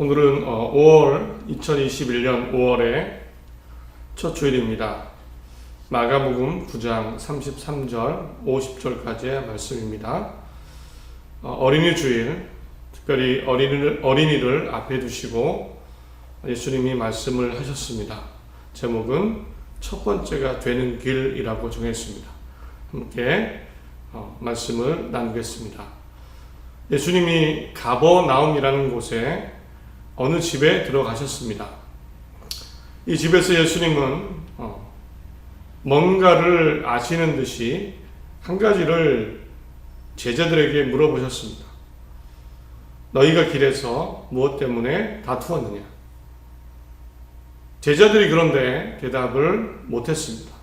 오늘은 어, 5월 2021년 5월의 첫 주일입니다. 마가복음 9장 33절 50절까지의 말씀입니다. 어, 어린이 주일 특별히 어린이를, 어린이를 앞에 두시고 예수님이 말씀을 하셨습니다. 제목은 첫 번째가 되는 길이라고 정했습니다. 함께 어, 말씀을 나누겠습니다. 예수님이 가버나움이라는 곳에 어느 집에 들어가셨습니다. 이 집에서 예수님은 어, 뭔가를 아시는 듯이 한 가지를 제자들에게 물어보셨습니다. 너희가 길에서 무엇 때문에 다투었느냐? 제자들이 그런데 대답을 못했습니다.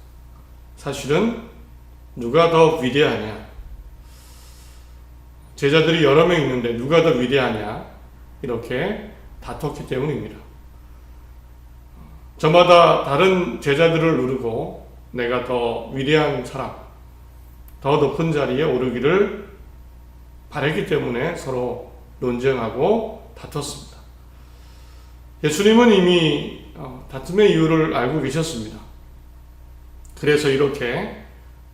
사실은 누가 더 위대하냐? 제자들이 여러 명 있는데 누가 더 위대하냐? 이렇게 다퉜기 때문입니다. 저마다 다른 제자들을 누르고 내가 더 위대한 사람, 더 높은 자리에 오르기를 바랬기 때문에 서로 논쟁하고 다퉜습니다. 예수님은 이미 어, 다툼의 이유를 알고 계셨습니다. 그래서 이렇게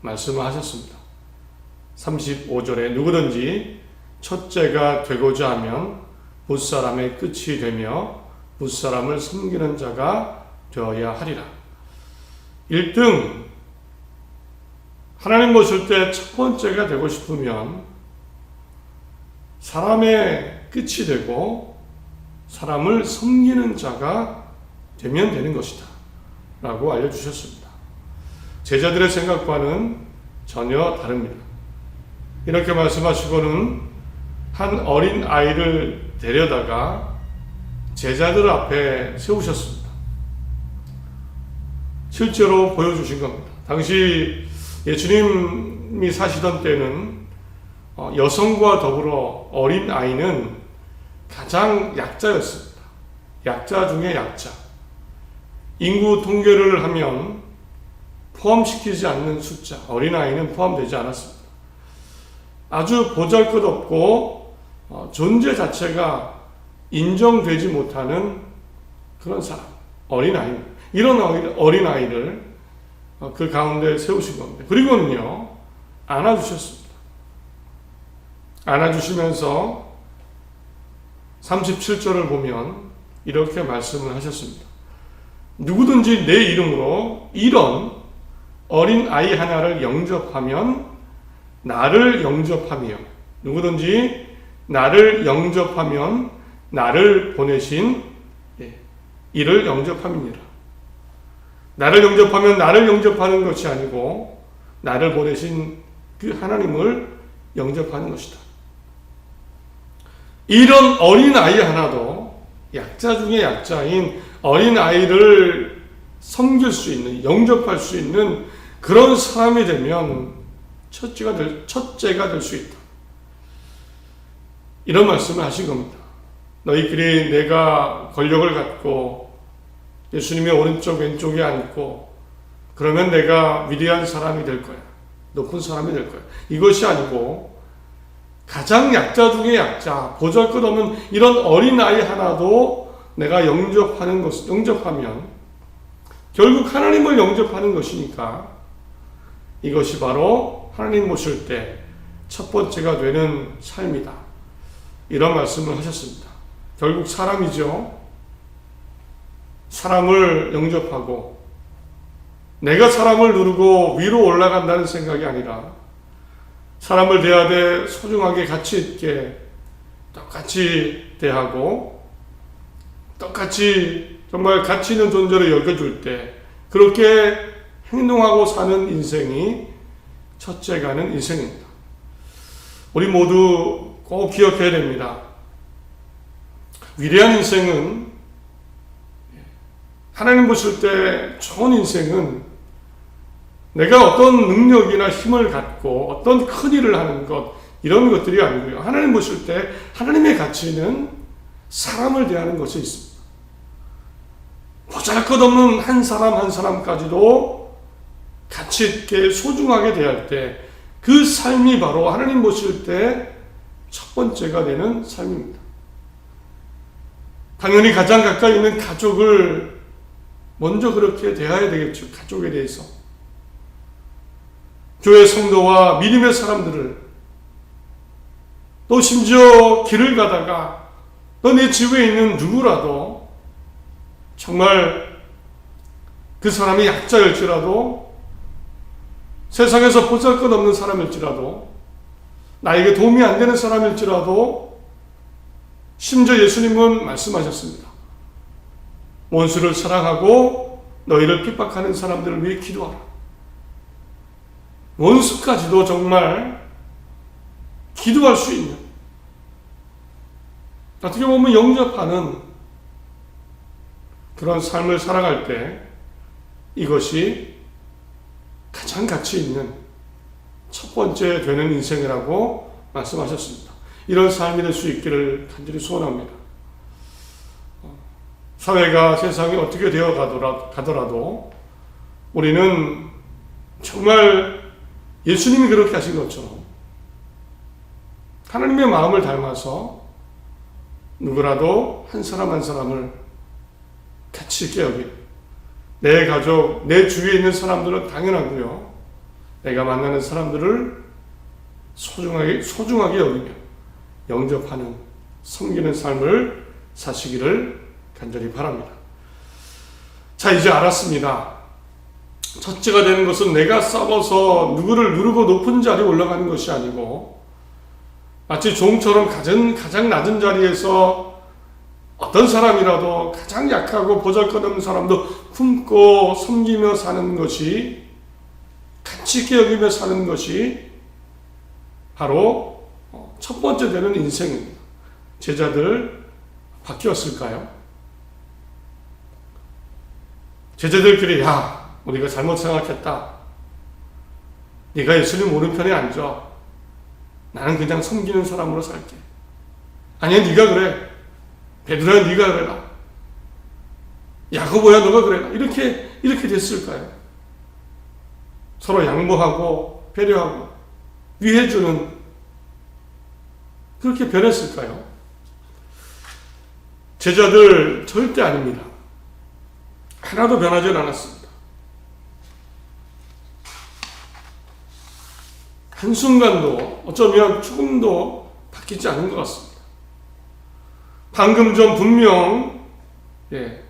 말씀을 하셨습니다. 35절에 누구든지 첫째가 되고자 하면 무사람의 끝이 되며 무사람을 섬기는 자가 되어야 하리라. 1등 하나님 보실 때 첫 번째가 되고 싶으면 사람의 끝이 되고 사람을 섬기는 자가 되면 되는 것이다. 라고 알려주셨습니다. 제자들의 생각과는 전혀 다릅니다. 이렇게 말씀하시고는 한 어린 아이를 데려다가 제자들 앞에 세우셨습니다. 실제로 보여주신 겁니다. 당시 예수님이 사시던 때는 어, 여성과 더불어 어린 아이는 가장 약자였습니다. 약자 중에 약자. 인구 통계를 하면 포함시키지 않는 숫자, 어린아이는 포함되지 않았습니다. 아주 보잘 것 없고, 어, 존재 자체가 인정되지 못하는 그런 사람, 어린아이. 이런 어린아이를 어, 그 가운데 세우신 겁니다. 그리고는요, 안아주셨습니다. 안아주시면서 37절을 보면 이렇게 말씀을 하셨습니다. 누구든지 내 이름으로 이런 어린 아이 하나를 영접하면 나를 영접하며 누구든지 나를 영접하면 나를 보내신 예, 이를 영접함이니라. 나를 영접하면 나를 영접하는 것이 아니고 나를 보내신 그 하나님을 영접하는 것이다. 이런 어린 아이 하나도 약자 중에 약자인 어린 아이를 섬길 수 있는, 영접할 수 있는 그런 사람이 되면 첫째가 될, 첫째가 될 수 있다. 이런 말씀을 하신 겁니다. 너희들이 내가 권력을 갖고 예수님의 오른쪽 왼쪽에 앉고 그러면 내가 위대한 사람이 될 거야. 높은 사람이 될 거야. 이것이 아니고 가장 약자 중에 약자, 보잘 것 없는 이런 어린 아이 하나도 내가 영접하는 것, 영접하면 결국 하나님을 영접하는 것이니까 이것이 바로 하나님 모실 때 첫 번째가 되는 삶이다. 이런 말씀을 하셨습니다. 결국 사람이죠. 사람을 영접하고 내가 사람을 누르고 위로 올라간다는 생각이 아니라 사람을 대하되 소중하게 가치 있게 똑같이 대하고 똑같이 정말 가치 있는 존재로 여겨줄 때 그렇게 행동하고 사는 인생이 첫째 가는 인생입니다. 우리 모두 꼭 기억해야 됩니다. 위대한 인생은 하나님 보실 때 좋은 인생은 내가 어떤 능력이나 힘을 갖고 어떤 큰 일을 하는 것 이런 것들이 아니고요. 하나님 보실 때 하나님의 가치는 사람을 대하는 것에 있습니다. 보잘것없는 한 사람 한 사람까지도 가치 있게 소중하게 대할 때 그 삶이 바로 하나님 보실 때 첫 번째가 되는 삶입니다. 당연히 가장 가까이 있는 가족을 먼저 그렇게 대해야 되겠죠. 가족에 대해서. 교회 성도와 믿음의 사람들을 또 심지어 길을 가다가 또 내 집에 있는 누구라도 정말 그 사람이 약자일지라도 세상에서 보잘 것 없는 사람일지라도 나에게 도움이 안 되는 사람일지라도 심지어 예수님은 말씀하셨습니다. 원수를 사랑하고 너희를 핍박하는 사람들을 위해 기도하라. 원수까지도 정말 기도할 수 있는 어떻게 보면 영접하는 그런 삶을 살아갈 때 이것이 가장 가치 있는 첫 번째 되는 인생이라고 말씀하셨습니다. 이런 삶이 될 수 있기를 간절히 소원합니다. 사회가 세상이 어떻게 되어 가더라도 우리는 정말 예수님이 그렇게 하신 것처럼 하나님의 마음을 닮아서 누구라도 한 사람 한 사람을 가치 있게 여기 내 가족, 내 주위에 있는 사람들은 당연하고요. 내가 만나는 사람들을 소중하게, 소중하게 여기며 영접하는, 섬기는 삶을 사시기를 간절히 바랍니다. 자, 이제 알았습니다. 첫째가 되는 것은 내가 싸워서 누구를 누르고 높은 자리에 올라가는 것이 아니고 마치 종처럼 가장, 가장 낮은 자리에서 어떤 사람이라도 가장 약하고 보잘것없는 사람도 품고 섬기며 사는 것이 있게 여기며 사는 것이 바로 첫 번째 되는 인생입니다. 제자들 바뀌었을까요? 제자들끼리 야 우리가 잘못 생각했다. 네가 예수님 오른편에 앉아. 나는 그냥 섬기는 사람으로 살게. 아니야 네가 그래. 베드로야 네가 그래라. 야고보야 너가 그래라. 이렇게 이렇게 됐을까요? 서로 양보하고 배려하고 위해주는 그렇게 변했을까요? 제자들 절대 아닙니다. 하나도 변하지 않았습니다. 한순간도 어쩌면 조금도 바뀌지 않은 것 같습니다. 방금 전 분명 예,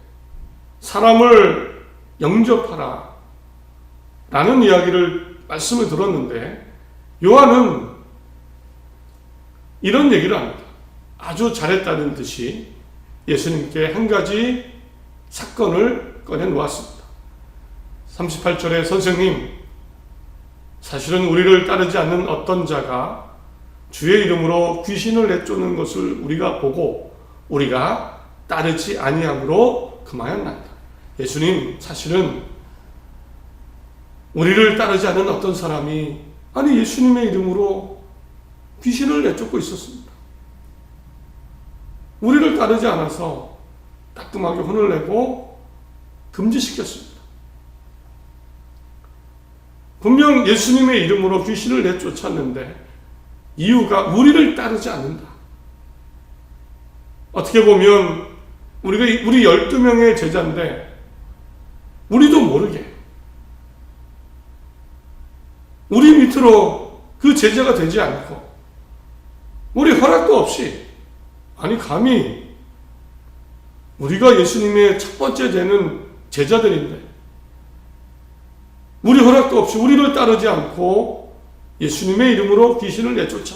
사람을 영접하라 라는 이야기를 말씀을 들었는데 요한은 이런 얘기를 합니다. 아주 잘했다는 듯이 예수님께 한 가지 사건을 꺼내 놓았습니다. 38절에 선생님, 사실은 우리를 따르지 않는 어떤 자가 주의 이름으로 귀신을 내쫓는 것을 우리가 보고 우리가 따르지 아니함으로 그만했나이다. 예수님, 사실은 우리를 따르지 않는 어떤 사람이 아니 예수님의 이름으로 귀신을 내쫓고 있었습니다. 우리를 따르지 않아서 따끔하게 혼을 내고 금지시켰습니다. 분명 예수님의 이름으로 귀신을 내쫓았는데 이유가 우리를 따르지 않는다. 어떻게 보면 우리가 우리 12명의 제자인데 우리도 모르게 우리 밑으로 그 제자가 되지 않고 우리 허락도 없이 아니 감히 우리가 예수님의 첫 번째 되는 제자들인데 우리 허락도 없이 우리를 따르지 않고 예수님의 이름으로 귀신을 내쫓아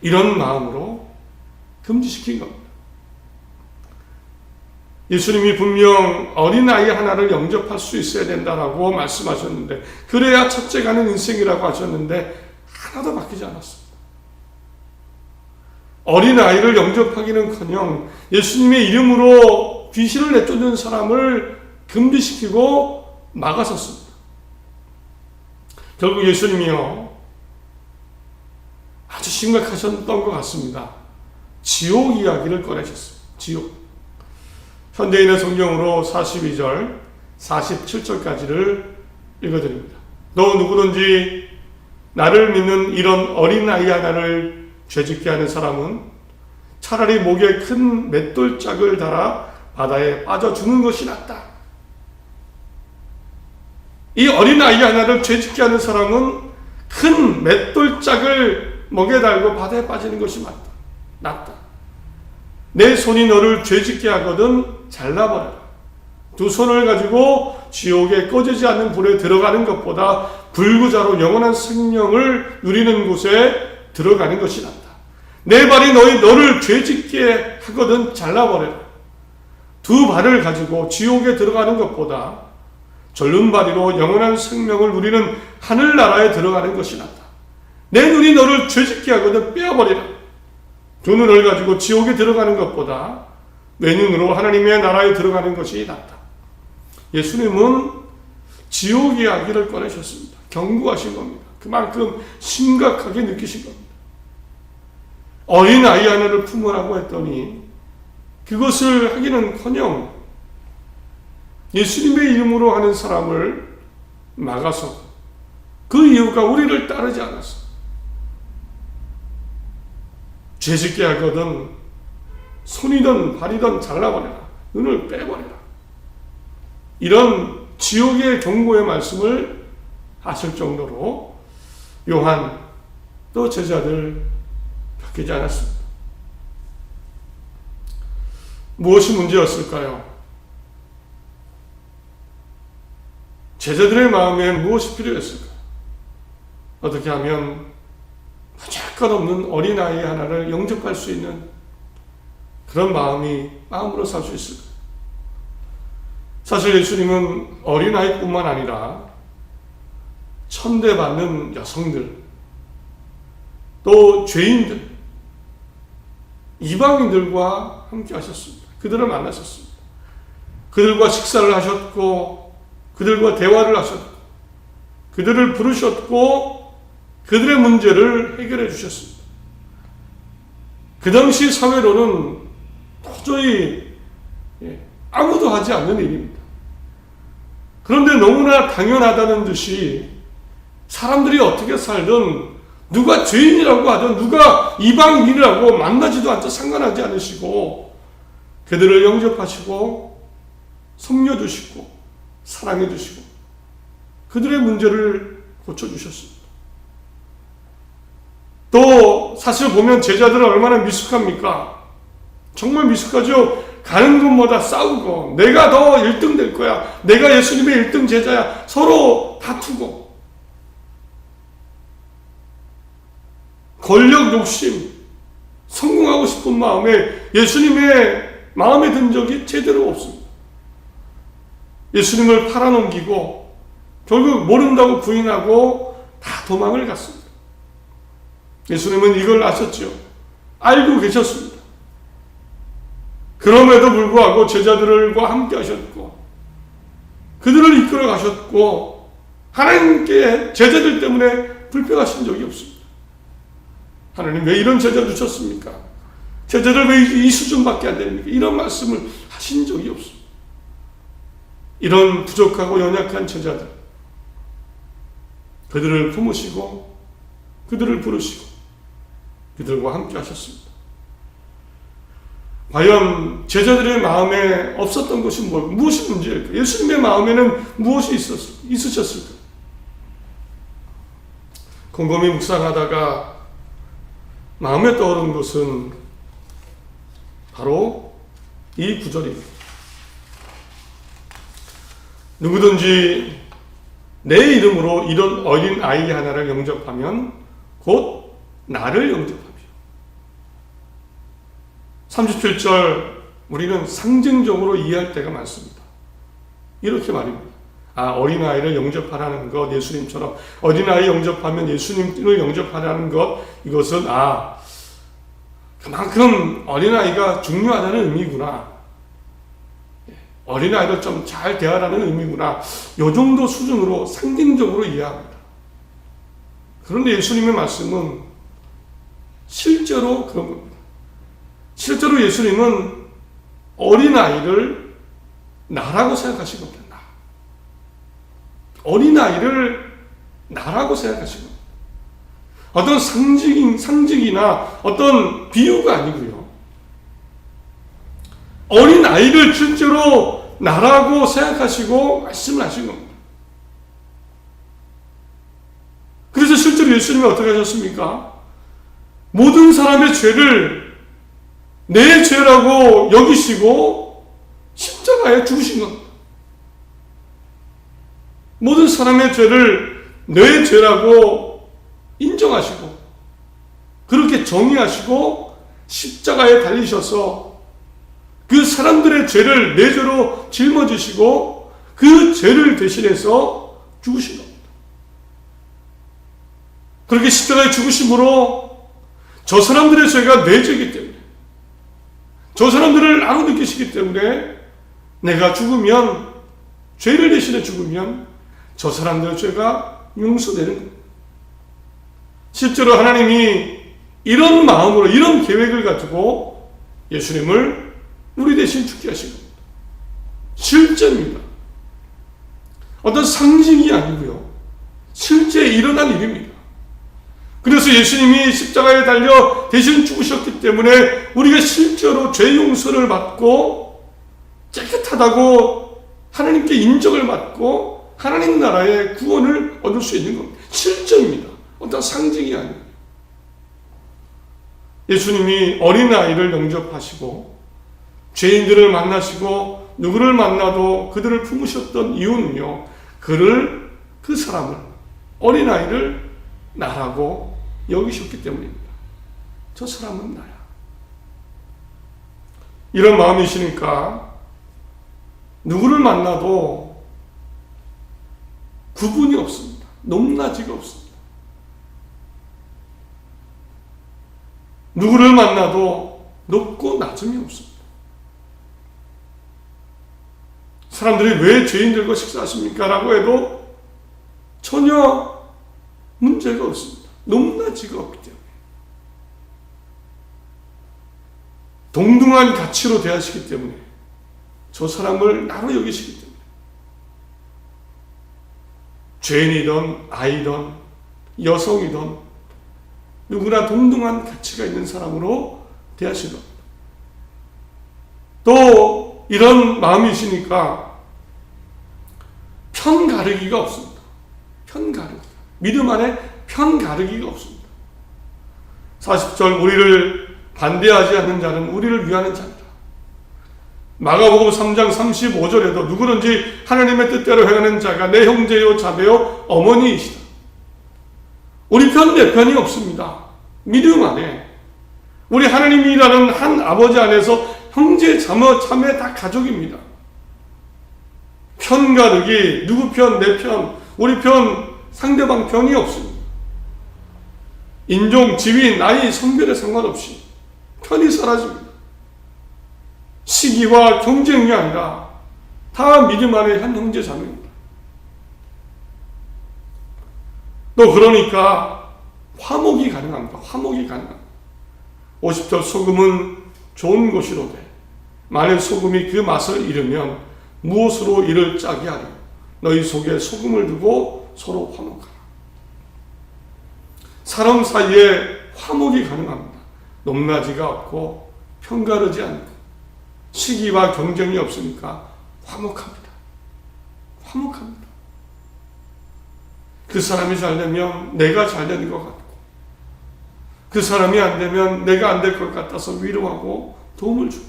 이런 마음으로 금지시킨 겁니다. 예수님이 분명 어린아이 하나를 영접할 수 있어야 된다라고 말씀하셨는데 그래야 첫째 가는 인생이라고 하셨는데 하나도 바뀌지 않았습니다. 어린아이를 영접하기는 커녕 예수님의 이름으로 귀신을 내쫓는 사람을 금지시키고 막아섰습니다. 결국 예수님이요 아주 심각하셨던 것 같습니다. 지옥 이야기를 꺼내셨습니다. 지옥. 현대인의 성경으로 42절, 47절까지를 읽어드립니다. 너 누구든지 나를 믿는 이런 어린아이 하나를 죄짓게 하는 사람은 차라리 목에 큰 맷돌짝을 달아 바다에 빠져 죽는 것이 낫다. 이 어린 아이 하나를 죄짓게 하는 사람은 큰 맷돌짝을 목에 달고 바다에 빠지는 것이 맞다. 낫다. 내 손이 너를 죄짓게 하거든 잘라버려라. 두 손을 가지고 지옥에 꺼지지 않는 불에 들어가는 것보다 불구자로 영원한 생명을 누리는 곳에 들어가는 것이 낫다. 내 발이 너희 너를 죄짓게 하거든 잘라버려라. 두 발을 가지고 지옥에 들어가는 것보다 절름발이로 영원한 생명을 누리는 하늘나라에 들어가는 것이 낫다. 내 눈이 너를 죄짓게 하거든 빼어버리라. 두 눈을 가지고 지옥에 들어가는 것보다 왼눈으로 하나님의 나라에 들어가는 것이 낫다. 예수님은 지옥 이야기를 꺼내셨습니다. 경고하신 겁니다. 그만큼 심각하게 느끼신 겁니다. 어린 아이 하나를 품으라고 했더니 그것을 하기는커녕 예수님의 이름으로 하는 사람을 막아서 그 이유가 우리를 따르지 않았어. 죄짓게 하거든 손이든 발이든 잘라버려라. 눈을 빼버려라. 이런 지옥의 경고의 말씀을 하실 정도로 요한 또 제자들 바뀌지 않았습니다. 무엇이 문제였을까요? 제자들의 마음에 무엇이 필요했을까? 어떻게 하면 잠깐 없는 어린아이 하나를 영접할 수 있는 그런 마음이 마음으로 살 수 있을까? 사실 예수님은 어린아이뿐만 아니라 천대받는 여성들, 또 죄인들, 이방인들과 함께 하셨습니다. 그들을 만나셨습니다. 그들과 식사를 하셨고, 그들과 대화를 하셨고, 그들을 부르셨고, 그들의 문제를 해결해 주셨습니다. 그 당시 사회로는 도저히 예, 아무도 하지 않는 일입니다. 그런데 너무나 당연하다는 듯이 사람들이 어떻게 살든 누가 죄인이라고 하든 누가 이방인이라고 만나지도 않자 상관하지 않으시고 그들을 영접하시고 섬겨주시고 사랑해주시고 그들의 문제를 고쳐주셨습니다. 또 사실 보면 제자들은 얼마나 미숙합니까? 정말 미숙하죠. 가는 곳마다 싸우고 내가 더 1등 될 거야. 내가 예수님의 1등 제자야. 서로 다투고 권력 욕심, 성공하고 싶은 마음에 예수님의 마음에 든 적이 제대로 없습니다. 예수님을 팔아넘기고 결국 모른다고 부인하고 다 도망을 갔습니다. 예수님은 이걸 아셨죠. 알고 계셨습니다. 그럼에도 불구하고 제자들과 함께 하셨고 그들을 이끌어 가셨고 하나님께 제자들 때문에 불평하신 적이 없습니다. 하나님 왜 이런 제자 주셨습니까? 제자들 왜 이 수준밖에 안 됩니까? 이런 말씀을 하신 적이 없습니다. 이런 부족하고 연약한 제자들 그들을 품으시고 그들을 부르시고 그들과 함께 하셨습니다. 과연 제자들의 마음에 없었던 것이 뭐, 무엇이 문제일까? 예수님의 마음에는 무엇이 있었, 있으셨을까? 곰곰이 묵상하다가 마음에 떠오른 것은 바로 이 구절입니다. 누구든지 내 이름으로 이런 어린 아이 하나를 영접하면 곧 나를 영접합니다. 37절 우리는 상징적으로 이해할 때가 많습니다. 이렇게 말입니다. 아, 어린아이를 영접하라는 것, 예수님처럼 어린아이 영접하면 예수님을 영접하라는 것, 이것은 아, 그만큼 어린아이가 중요하다는 의미구나. 어린아이를 좀 잘 대하라는 의미구나. 요 정도 수준으로 상징적으로 이해합니다. 그런데 예수님의 말씀은 실제로 그런 겁니다. 실제로 예수님은 어린아이를 나라고 생각하신 겁니다. 나. 어린아이를 나라고 생각하신 겁니다. 어떤 상징, 상징이나 어떤 비유가 아니고요. 어린 아이를 실제로 나라고 생각하시고 말씀을 하신 겁니다. 그래서 실제로 예수님이 어떻게 하셨습니까? 모든 사람의 죄를 내 죄라고 여기시고 십자가에 죽으신 겁니다. 모든 사람의 죄를 내 죄라고 인정하시고 그렇게 정의하시고 십자가에 달리셔서 그 사람들의 죄를 내 죄로 짊어지시고 그 죄를 대신해서 죽으신 겁니다. 그렇게 십자가에 죽으심으로 저 사람들의 죄가 내 죄이기 때문에 저 사람들을 아무 느끼시기 때문에 내가 죽으면 죄를 대신해 죽으면 저 사람들의 죄가 용서되는 겁니다. 실제로 하나님이 이런 마음으로 이런 계획을 가지고 예수님을 우리 대신 죽게 하신 겁니다. 실제입니다. 어떤 상징이 아니고요. 실제 일어난 일입니다. 그래서 예수님이 십자가에 달려 대신 죽으셨기 때문에 우리가 실제로 죄 용서를 받고 깨끗하다고 하나님께 인정을 받고 하나님 나라의 구원을 얻을 수 있는 겁니다. 실제입니다. 어떤 상징이 아니에요. 예수님이 어린아이를 영접하시고 죄인들을 만나시고 누구를 만나도 그들을 품으셨던 이유는요. 그를 그 사람을 어린아이를 나라고 여기셨기 때문입니다. 저 사람은 나야. 이런 마음이시니까 누구를 만나도 구분이 없습니다. 높낮이가 없습니다. 누구를 만나도 높고 낮음이 없습니다. 사람들이 왜 죄인들과 식사하십니까? 라고 해도 전혀 문제가 없습니다. 높낮이가 없기 때문에. 동등한 가치로 대하시기 때문에 저 사람을 나로 여기시기 때문에 죄인이든 아이든 여성이든 누구나 동등한 가치가 있는 사람으로 대하시는 또 이런 마음이시니까 편 가르기가 없습니다. 편 가르기. 믿음 안에 편 가르기가 없습니다. 40절 우리를 반대하지 않는 자는 우리를 위하는 자니라. 마가복음 3장 35절에도 누구든지 하나님의 뜻대로 행하는 자가 내 형제요 자매요 어머니이시다. 우리 편 내 편이 없습니다. 믿음 안에 우리 하나님이라는 한 아버지 안에서 형제 자매 자매 다 가족입니다. 편 가르기 누구 편 내 편 우리 편 상대방 편이 없습니다. 인종, 지위, 나이, 성별에 상관없이 편이 사라집니다. 시기와 경쟁이 아니라 다 믿음 안에 한 형제 자매입니다. 또 그러니까 화목이 가능합니다. 화목이 가능합니다. 50절 소금은 좋은 것이로되 만일 소금이 그 맛을 잃으면 무엇으로 이를 짜게 하려 너희 속에 소금을 두고 서로 화목하라. 사람 사이에 화목이 가능합니다. 높낮이가 없고 편가르지 않고 시기와 경쟁이 없으니까 화목합니다. 화목합니다. 그 사람이 잘 되면 내가 잘 되는 것 같고 그 사람이 안 되면 내가 안 될 것 같아서 위로하고 도움을 주고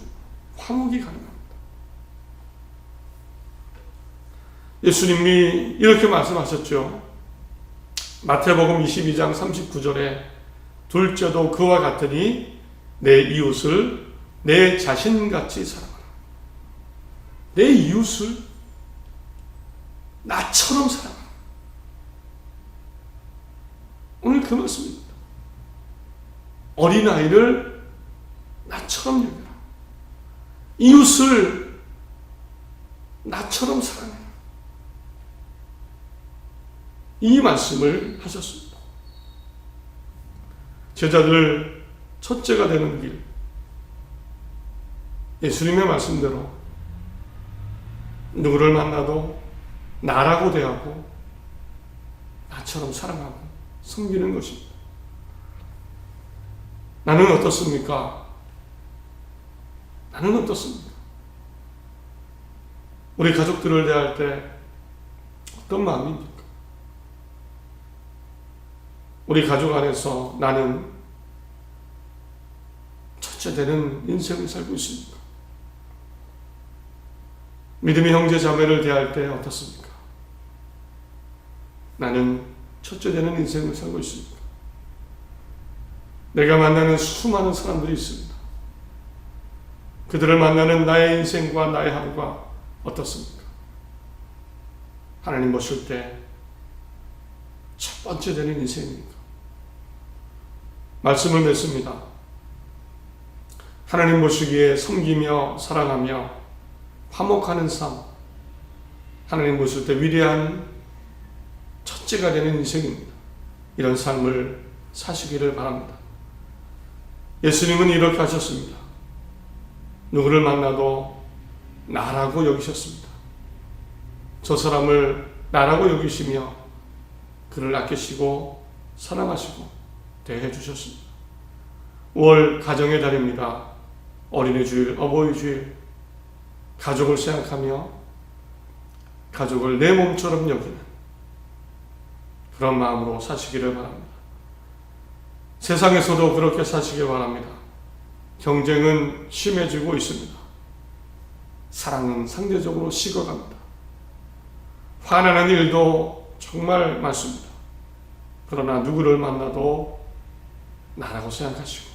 화목이 가능합니다. 예수님이 이렇게 말씀하셨죠. 마태복음 22장 39절에 둘째도 그와 같으니 내 이웃을 내 자신같이 사랑하라. 내 이웃을 나처럼 사랑하라. 오늘 그 말씀입니다. 어린아이를 나처럼 여겨라. 이웃을 나처럼 사랑해라. 이 말씀을 하셨습니다. 제자들 첫째가 되는 길. 예수님의 말씀대로 누구를 만나도 나라고 대하고 나처럼 사랑하고 섬기는 것입니다. 나는 어떻습니까? 나는 어떻습니까? 우리 가족들을 대할 때 어떤 마음입니까? 우리 가족 안에서 나는 첫째 되는 인생을 살고 있습니까? 믿음의 형제 자매를 대할 때 어떻습니까? 나는 첫째 되는 인생을 살고 있습니까? 내가 만나는 수많은 사람들이 있습니다. 그들을 만나는 나의 인생과 나의 하루가 어떻습니까? 하나님 보실 때 첫 번째 되는 인생입니까? 말씀을 맺습니다. 하나님 보시기에 섬기며 사랑하며 화목하는 삶, 하나님 보실 때 위대한 첫째가 되는 인생입니다. 이런 삶을 사시기를 바랍니다. 예수님은 이렇게 하셨습니다. 누구를 만나도 나라고 여기셨습니다. 저 사람을 나라고 여기시며 그를 아끼시고 사랑하시고 대해 주셨습니다. 5월 가정의 달입니다. 어린이 주일, 어버이 주일, 가족을 생각하며 가족을 내 몸처럼 여기는 그런 마음으로 사시기를 바랍니다. 세상에서도 그렇게 사시길 바랍니다. 경쟁은 심해지고 있습니다. 사랑은 상대적으로 식어갑니다. 화나는 일도 정말 많습니다. 그러나 누구를 만나도 나라고 생각하시고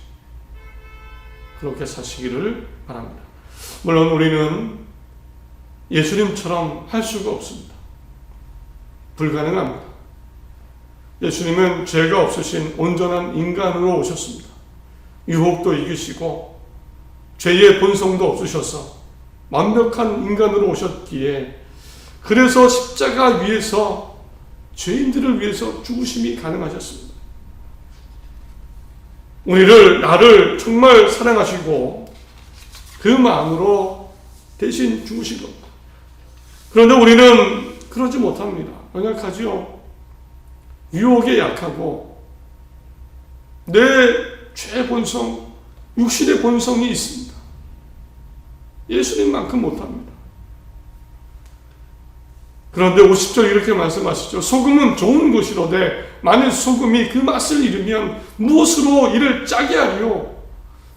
그렇게 사시기를 바랍니다. 물론 우리는 예수님처럼 할 수가 없습니다. 불가능합니다. 예수님은 죄가 없으신 온전한 인간으로 오셨습니다. 유혹도 이기시고 죄의 본성도 없으셔서 완벽한 인간으로 오셨기에 그래서 십자가 위에서 죄인들을 위해서 죽으심이 가능하셨습니다. 우리를 나를 정말 사랑하시고 그 마음으로 대신 죽으신 겁니다. 그런데 우리는 그러지 못합니다. 연약하지요. 유혹에 약하고 내 죄 본성, 육신의 본성이 있습니다. 예수님만큼 못합니다. 그런데 50절 이렇게 말씀하시죠. 소금은 좋은 것이로되 만일 소금이 그 맛을 잃으면 무엇으로 이를 짜게 하리요?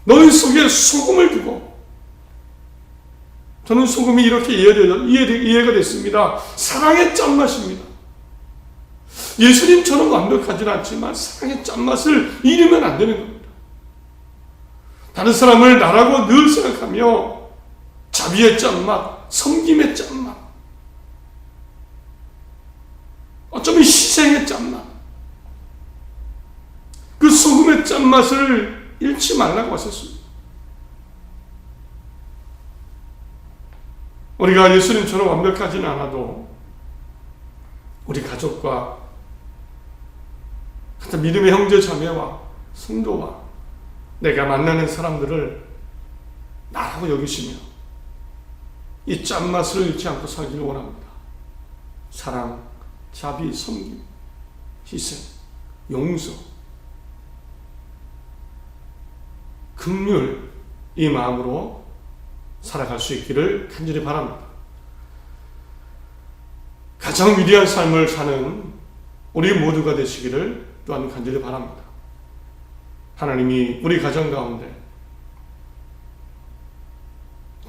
너희 속에 소금을 두고 저는 소금이 이렇게 이해 가 됐습니다. 사랑의 짠맛입니다. 예수님처럼 완벽하진 않지만 사랑의 짠맛을 잃으면 안 되는 겁니다. 다른 사람을 나라고 늘 생각하며 자비의 짠맛, 섬김의 짠맛, 어쩌면 희생의 짠맛, 그 소금의 짠 맛을 잃지 말라고 하셨습니다. 우리가 예수님처럼 완벽하지는 않아도 우리 가족과 같은 믿음의 형제 자매와 성도와 내가 만나는 사람들을 나라고 여기시며 이 짠맛을 잃지 않고 살기를 원합니다. 사랑, 자비, 섬김, 희생, 용서, 긍휼 이 마음으로 살아갈 수 있기를 간절히 바랍니다. 가장 위대한 삶을 사는 우리 모두가 되시기를 또한 간절히 바랍니다. 하나님이 우리 가정 가운데,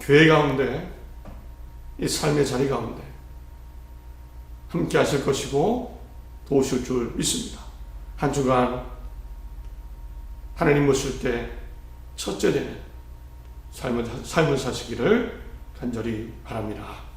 교회 가운데, 이 삶의 자리 가운데 함께 하실 것이고 도우실 줄 믿습니다. 한 주간 하나님 모실 때 첫째 되는 삶을, 삶을 사시기를 간절히 바랍니다.